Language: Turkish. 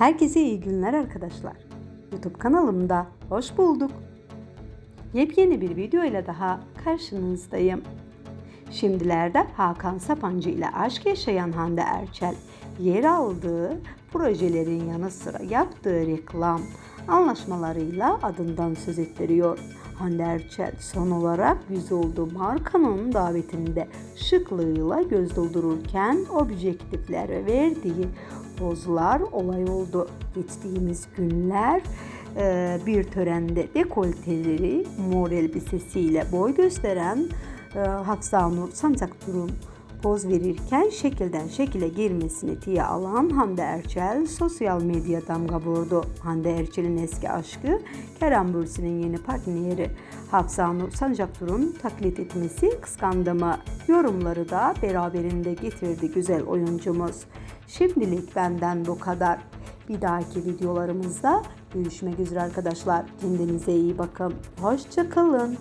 Herkese iyi günler arkadaşlar. YouTube kanalımda hoş bulduk. Yepyeni bir video ile daha karşınızdayım. Şimdilerde Hakan Sapancı ile aşk yaşayan Hande Erçel yer aldığı projelerin yanı sıra yaptığı reklam anlaşmalarıyla adından söz ettiriyor. Hande Erçel son olarak yüz olduğu markanın davetinde şıklığıyla göz doldururken objektiflere verdiği pozlar olay oldu. Geçtiğimiz günler e, bir törende dekolteleri mor elbisesiyle boy gösteren e, Hafsa Nur Sancaktur'un poz verirken şekilden şekile girmesini tiye alan Hande Erçel sosyal medya damga vurdu. Hande Erçel'in eski aşkı Kerem Bürsin'in yeni partneri Hafsa Nur Sancaktur'un taklit etmesi kıskandı mı? Yorumları da beraberinde getirdi güzel oyuncumuz. Şimdilik benden bu kadar. Bir dahaki videolarımızda görüşmek üzere arkadaşlar. Kendinize iyi bakın. Hoşçakalın.